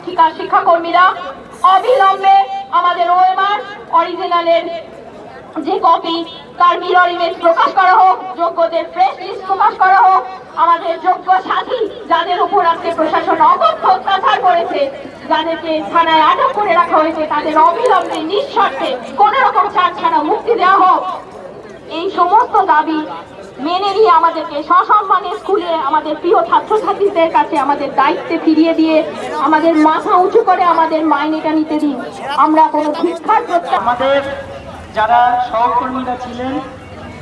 শিক্ষিকা শিক্ষাকর্মীরা অবিলম্বে আমাদের ওএমআর অরিজিনালের যে কপি, তার মিরর ইমেজ প্রকাশ করা হোক, যোগ্যদের ফ্রেশ লিস্ট প্রকাশ করা হোক, আমাদের যোগ্য সাথী যাদের উপর আজকে প্রশাসন অকথ্য অত্যাচার করেছে, যাদেরকে থানায় আটক করে রাখা হয়েছে, তাদের অবিলম্বে নিঃশর্তে কোন রকম চার ছাড়া মুক্তি দেওয়া হোক। এই সমস্ত দাবি মেনে নিয়ে আমাদেরকে সসম্মানে স্কুলে আমাদের প্রিয় ছাত্রছাত্রীদের কাছে আমাদের দায়িত্বে ফিরিয়ে দিয়ে আমাদের মাথা উঁচু করে আমাদের মাইনেটা নিতে দিন। আমরা কোনো ভিক্ষার প্রত্যা আমাদের যারা সহকর্মীরা ছিলেন,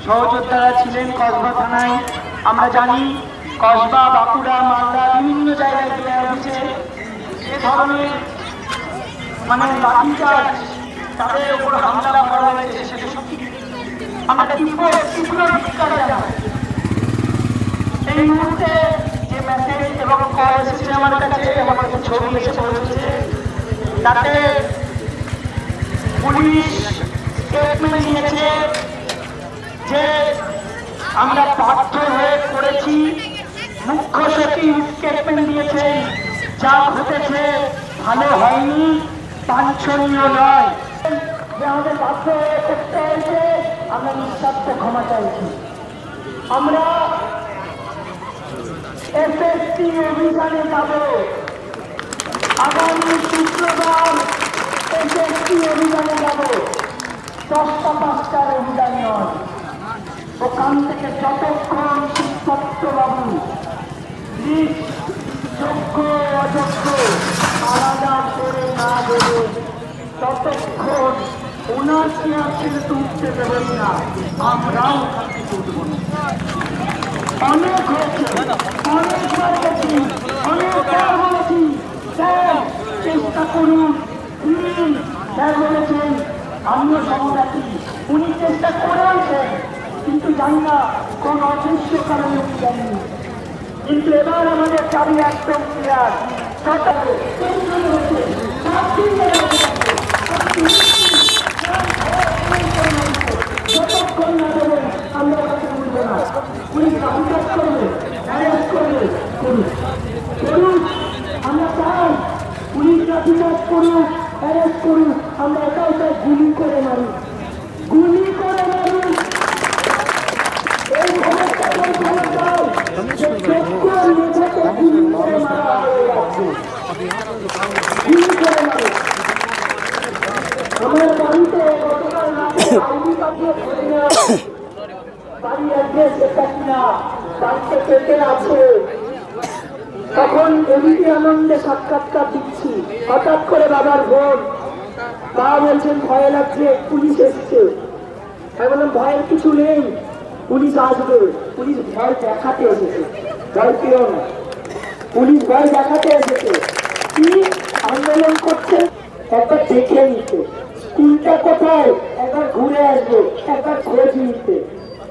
সহযোদ্ধারা ছিলেন কসবা থানায়, আমরা জানি কসবা, বাঁকুড়া, মালদা বিভিন্ন জায়গায় দেওয়া হয়েছে এ ধরনের মানে লাঠিচার্জ তাদের উপর হামলা করা হয়েছে, সেটা সত্যি। আমরা তীব্র তীব্র যে মেসেজ এবং কল এসেছে আমার কাছে কাছে ছবি এসে পৌঁছেছে। তাতে পুলিশ স্টেটমেন্ট নিয়েছে যে আমরা বাধ্য হয়ে পড়েছি মুখ্য সচিব স্টেটমেন্ট দিয়েছে, যা ঘটেছে ভালো হয়নি, বাঞ্ছনীয় নয়। আমাদের বাধ্য হয়ে করতে হয়েছে, আমরা নিঃস্বার্থ ক্ষমা চাইছি। আমরা এসএসটি অভিযানে যাব। আগামী শুক্রবার এসএসটি অভিযানে যাব। দশটা পাঁচটার অভিযান নয়। ওখান থেকে যতক্ষণ শিক্ষক বাবু যোগ্য, অযোগ্য, আলাদা করে না দেবে, ততক্ষণ ওনার চেয়ার ছেড়ে তুলতে দেবেন না। আমরাও ওখান থেকে না। অনেক হয়েছে। করুন। প্লিজ স্যার বলেছেন, আমিও সমদাতি উনি চেষ্টা করেছেন কিন্তু জানি না কোন অদৃশ্য কারণে উনি জানেন কিন্তু এবার আমাদের চাবি একদম ক্লিয়ার সরকারে আমরা করুন। আমরা চাই পুলিশ লাঠিচার্জ করুন, অ্যারেস্ট করুন, আমরা এটাও করে মারি। করে মারি। যে যোগ্য নেতাকে গুলি করে বাড়ি অ্যাড্রেস এটা কিনা, বাড়িতে আছে তখন এবিপি আনন্দে সাক্ষাৎকার দিচ্ছি। হঠাৎ করে বাবার বোন, মা বলছেন, ভয় লাগছে, পুলিশ এসছে। আমি বললাম, ভয়ের কিছু নেই, পুলিশ আসবে। পুলিশ ভয় দেখাতে এসেছে। ভয় পেও না। পুলিশ ভয় দেখাতে এসেছে। কি আন্দোলন করছে একবার দেখে নিতে। স্কুলটা কোথায়? একবার ঘুরে আসবে, একবার খোঁজ নিতে।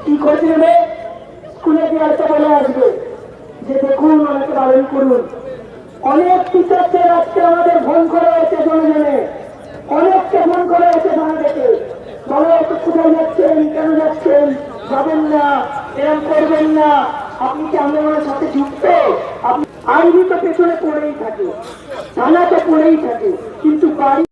কি খোঁজ নেবে? স্কুলে একটা বলে আসবে। যে দেখুন ওনাকে বারণ করুন। অনেক টিচারদের আজকে আমাদের ফোন করা হয়েছে জনে জনে অনেককে ফোন করা হয়েছে থানা থেকে বলো কোথায় যাচ্ছেন, কেন যাচ্ছেন যাবেন না এরম করবেন না। আপনি কি আন্দোলনের সাথে যুক্ত? আইনি তো পেছনে পড়েই থাকে। থানা তো পড়েই থাকে। কিন্তু বাড়ি